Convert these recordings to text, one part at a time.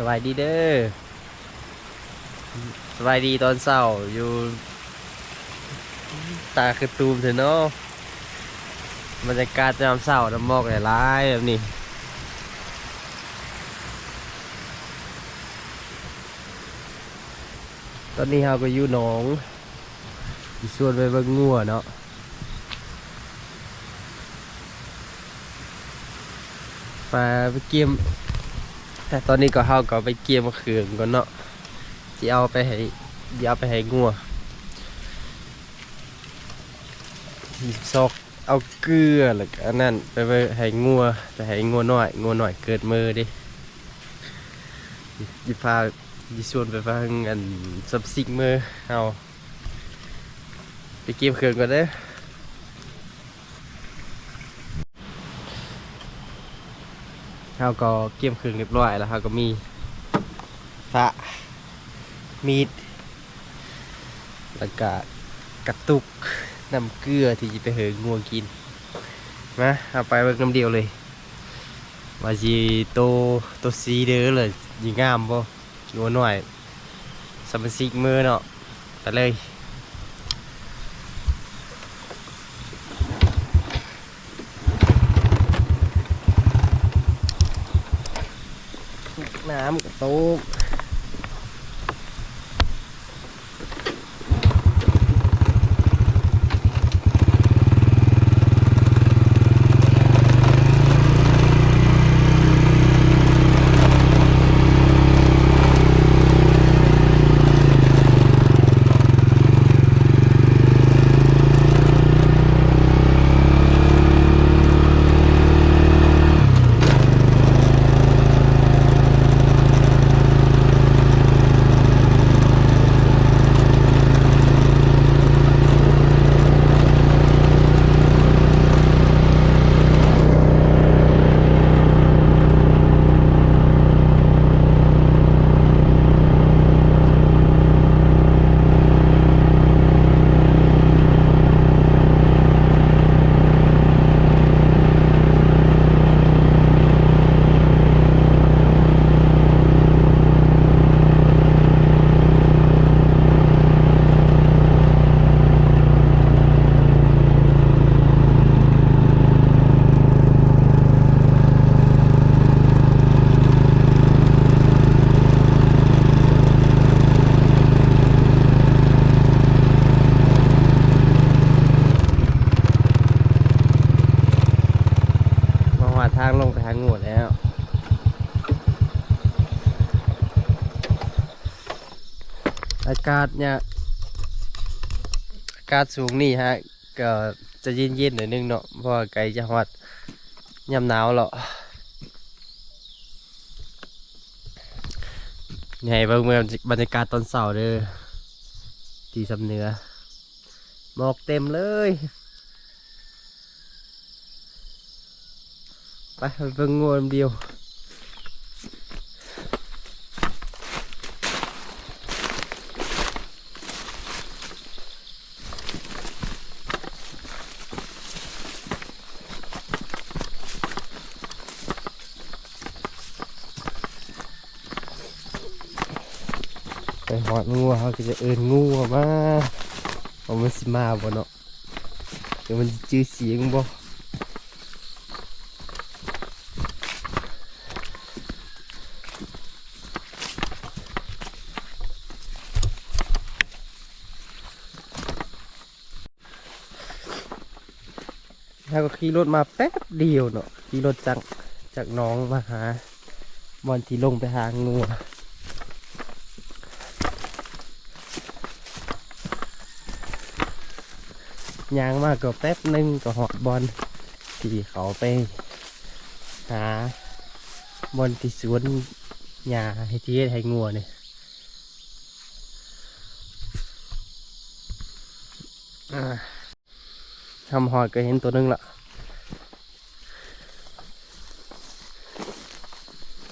สวัสดีเด้อสวัสดีตอนเช้าอยู่ ตาคือตูมเถอะเนาะบรรยากาศยามเช้าน้ำมอกหลายๆแบบนี้ตอนนี้เราก็อยู่หนองที่วนไปเบิ่งงัวเนาะไปไปเกม แต่ตอนนี้ก็เฮาก็ไปเกียมเขือก่อนเนาะจะเอาไปให้จะเอาไปให้งัวซอกเอาเกลือแล้วก็อันนั้นไปไปให้งัวไปให้งัวน้อยงัวน้อยเกิดมือดิยิพายิชวนไปฟังอันซับซิกมือเอาไปเกมเครื่องก่อนเด้อ เขาก็เกี่ยมครื่งเรียบร้อยแล้วเขาก็มีฝะมีดแล้วก็กระตุกน้ำเกลือที่จะไปเหงงัวกินมาเอาไปเบิ่งน้ำเดียวเลยว่าจีโตโตซีเด้อเลยยิงงามบ่งัวหน่อยสมันซิกมือเนาะไปเลย น้ำกระตุก มาหาทางลงไปทางงูแล้ว อากาศเนี่ย อากาศสูงนี่ฮะ ก็จะเย็นๆหน่อยนึงเนาะเพราะไกลจะฮอดยามหนาวแล้วนี่ให้เบิ่งเมืองบรรยากาศตอนเช้าเด้อที่สำเนือหมอกเต็มเลย ไปไปเบิ่งงูอันเดียวไปหอดงูเขาก็จะเอินงูออกมาว่ามันสิมาบ่เนาะเดี๋ยวมันสิจื้อเสียงบ่ แล้วก็ขี่รถมาแป๊บเดียวเนาะขี่รถจากจากน้องมาหาบอนที่ลงไปหางูยางมากก็แป๊บหนึงก็หอดบอลที่เขาไปหาบอลที่สวนหญ้าให้ที่ให้งัวเนี่ยอ่า ทำหอดก็เห็นตัวหนึงละ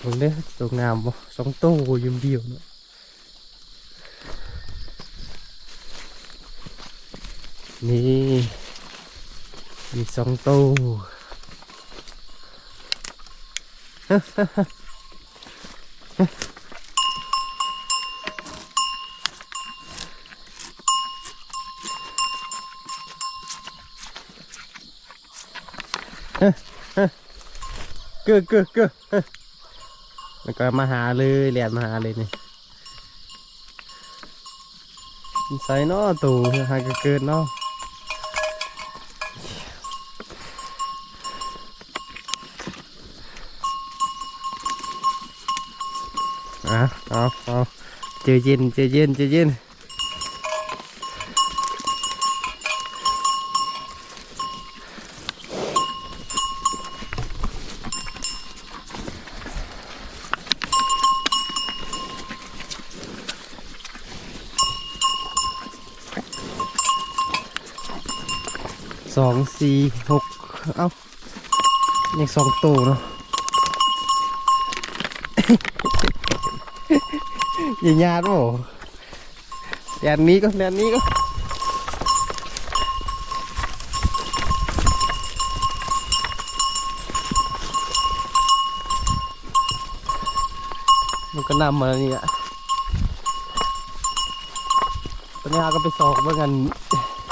ผมเด้อตัวงามบ่สองตัวอยิมเดียวเนาะนี่มีสองตู้เกือเกือเกือแล้วก็มาหาเลยเรียนมาหาเลยนี่ใส่นาะตู่หากเกิดนาะอะเอาเอาเจอเย็นเจอเย็นเจอเย็น สี่หกเอ้ายังสองตัวเนาะอย่าญาติโอ้แดนนี้ก็แดนนี้ก็มันก็นำมานี่อะตอนนี้เราก็ไปสอกเมื่อกัน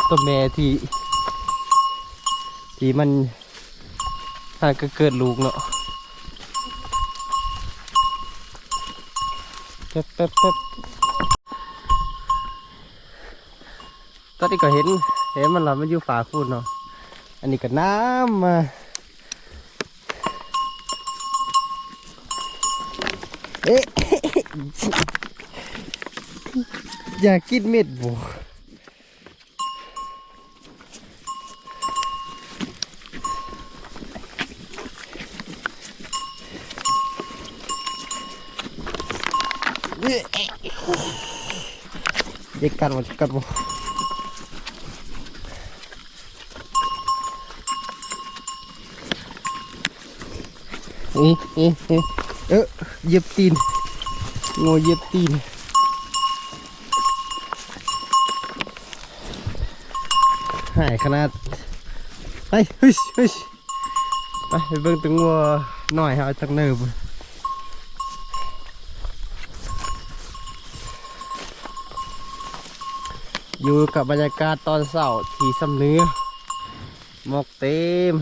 ตัวแม่ที่ ที่มันอาจก็เกิดลูกเนาะแป๊บแป๊บแป๊บตอนนี้ก็เห็น เห็นมันหลับมันอยู่ฝาคูดเนาะอันนี้ก็น้ำมาเอ๊ะอยากกินเม็ดบัว เด็กกันหมดกันหมดนี่นี่นี่เออเหยียบตีนงูเหยียบตีนหายขนาดไปเฮ้ยเฮ้ยไปไปเบิ่งตึงวัวหน่ อยู่กับบรรยากาศตอนเสาร์ที่สำเนือหมอกเต็ม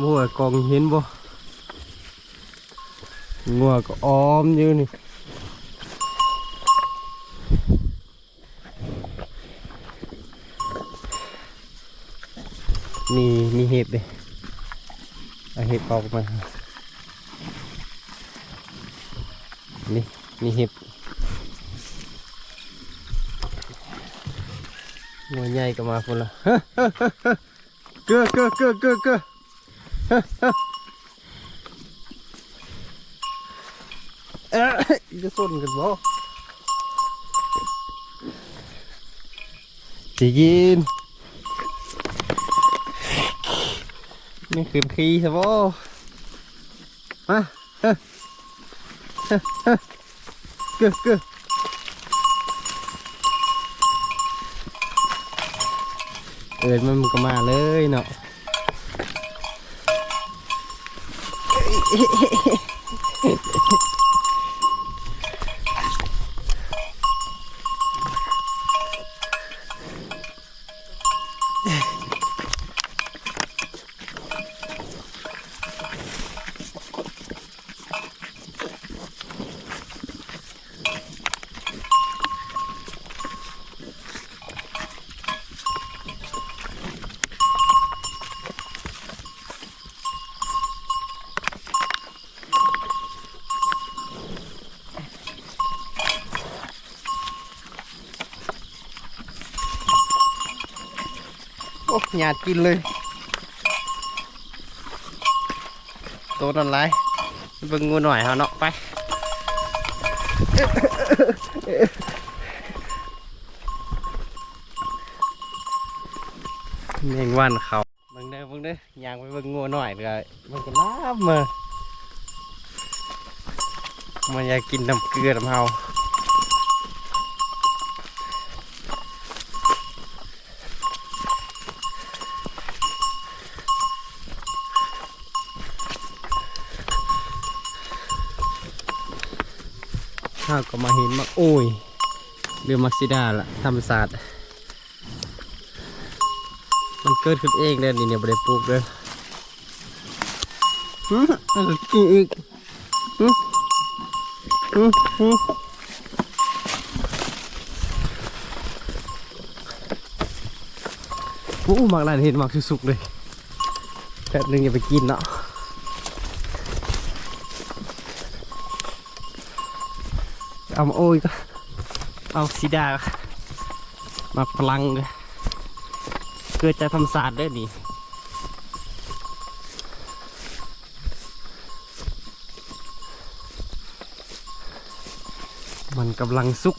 มัวกองเห็นบ่งัวก็ออมอยู่นี่มีมีเห็บเลยเอาเห็บออกมานี่มีเห็บ งัวใหญ่ก็มาพุ่นละเกลือเกลือเกลือเกลือ เกลือเอ๊ะจะส้นกันบ่จะยินนี่คืนขี้ใช่บ่มาเฮ้เฮ้เฮ้เกลือเกลือเอินมันก็มาเลยเนาะ หยาดกินเลยตัวนั่นไรเบิ่งงูหน่อยเฮาเนาะไปเมงวันเขาเบิ่งเด้อเบิ่งเด้อยางไปเบิ่งงูหน่อยเลยมันก็น้ำมามันอยากกินน้ำเกลือน้ำเฮา ข้าวก็มาเห็นมักโอ้ยเรือมักซิดาละธรรมศาสตร์มันเกิดขึ้นเองเด้อนี่เนี่ยบ่ได้ปลูกเด้อฮึอะไรกินอีกฮึฮึฮึโอ้หมักหลายเห็นหมักสุกๆเลยแป๊บนึงอย่าไปกินเนาะ เอาโอ้ยก็เอาสีดามาพลังเกิดจากธรรมศาสตร์ด้อนี่มันกำลังสุก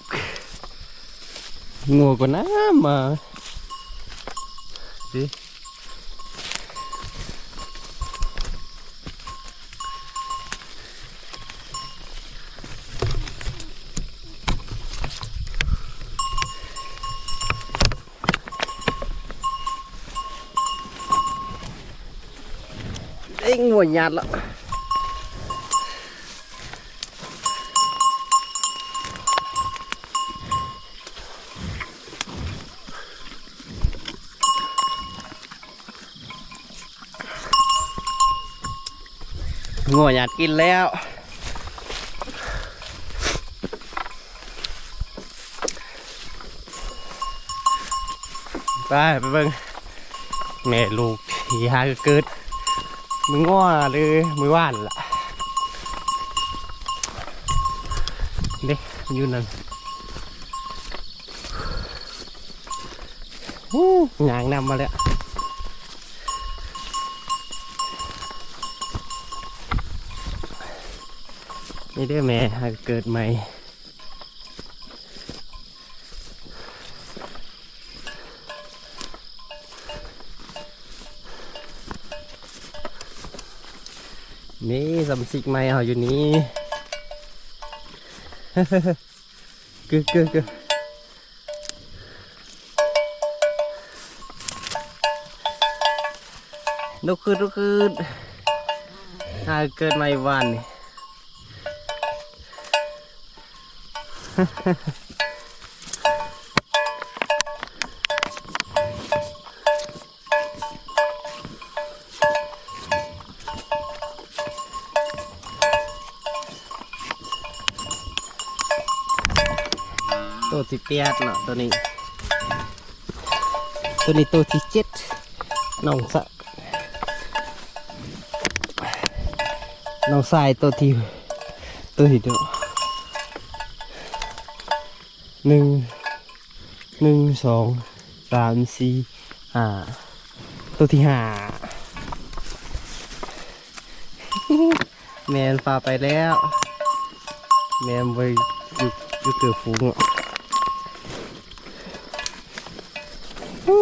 งัวกว่าน้ำมาดิเอ้ ยงัวหยาดละงัวหยาดกินแล้ว ไปไปเบิ่งแม่ลูกที่หาเกิด มือง้อหรือมือว่านล่ะเด็กอยู่นั่นฮู้หยางนำมาแล้วนี่เด้อแม่เกิดใหม่นี่ สำสิกใหม่เอาอยู่นี่กึกกึกกึกลุกขึ้นลุกขึ้นหาเกิดใหม่วันนี่ ตัวที่แปดเนาะตัวนี้ ตัวนี้ตัวที่เจ็ดน้องสะน้องสายตัวที่ตัวที่เดียวหนึ่งหนึ่งสองสามสี่ห้าตัวที่ห้าแมนพาไปแล้ว แมนไปอยู่อยู่เกือบฟูงอะ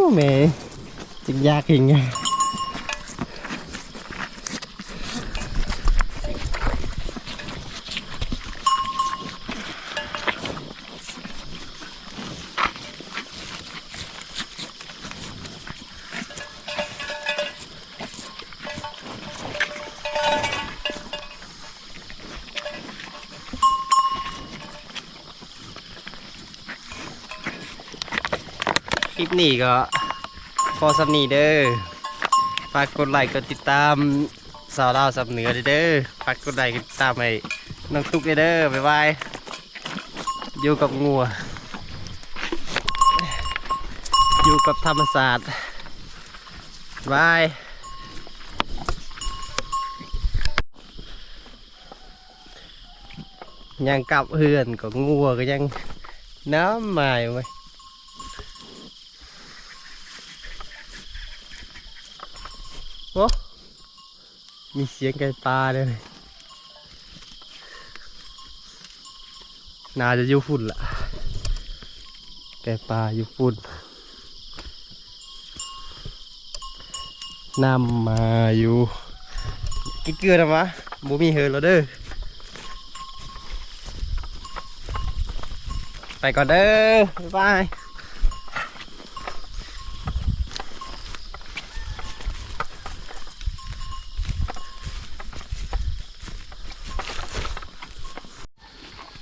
โอ้แม่จิงยากจริงอะคลิปนี้ก็ พอสำนีเด้อฝากกดไลค์กดติดตามสาวดาวสับเหนือเด้อฝากกดไลค์กดติดตามให้น้องตุ๊กเด้อบ๊ายบายอยู่กับงัว อยู่กับธรรมศาสตร์บายยังกลับเฮือนก็งัวก็ยังน้ำใหม่ไว้ โอ้มีเสียงไก่ปลาเลยน่าจะอยู่ฝุ่นละไก่ปลาอยู่ฝุ่นนำมาอยู่กินเกลือนะมะบูมีเฮิร์แล้วเด้อไปก่อนเด้อบ๊ายบาย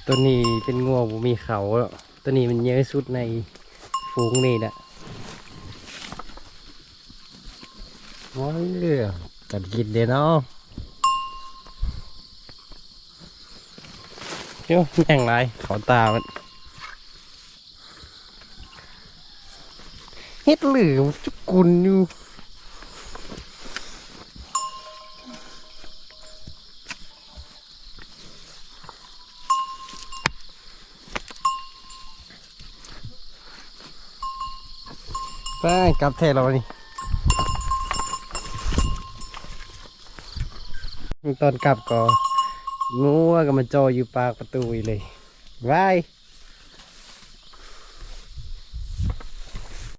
ตัวนี้เป็นงัวบ่มีเขาแล้วตัวนี้มันเยอะสุดในฝูงนี่แหละว้าวกัดกินเด้เนาะเดี๋ยวแม่งไรเขอตามันเฮ็ดเหลือมจุกกุนอยู่ ไปกลับเทเรานี่ตอนกลับก็งัวก็มาจออยู่ปากประตูเลยบาย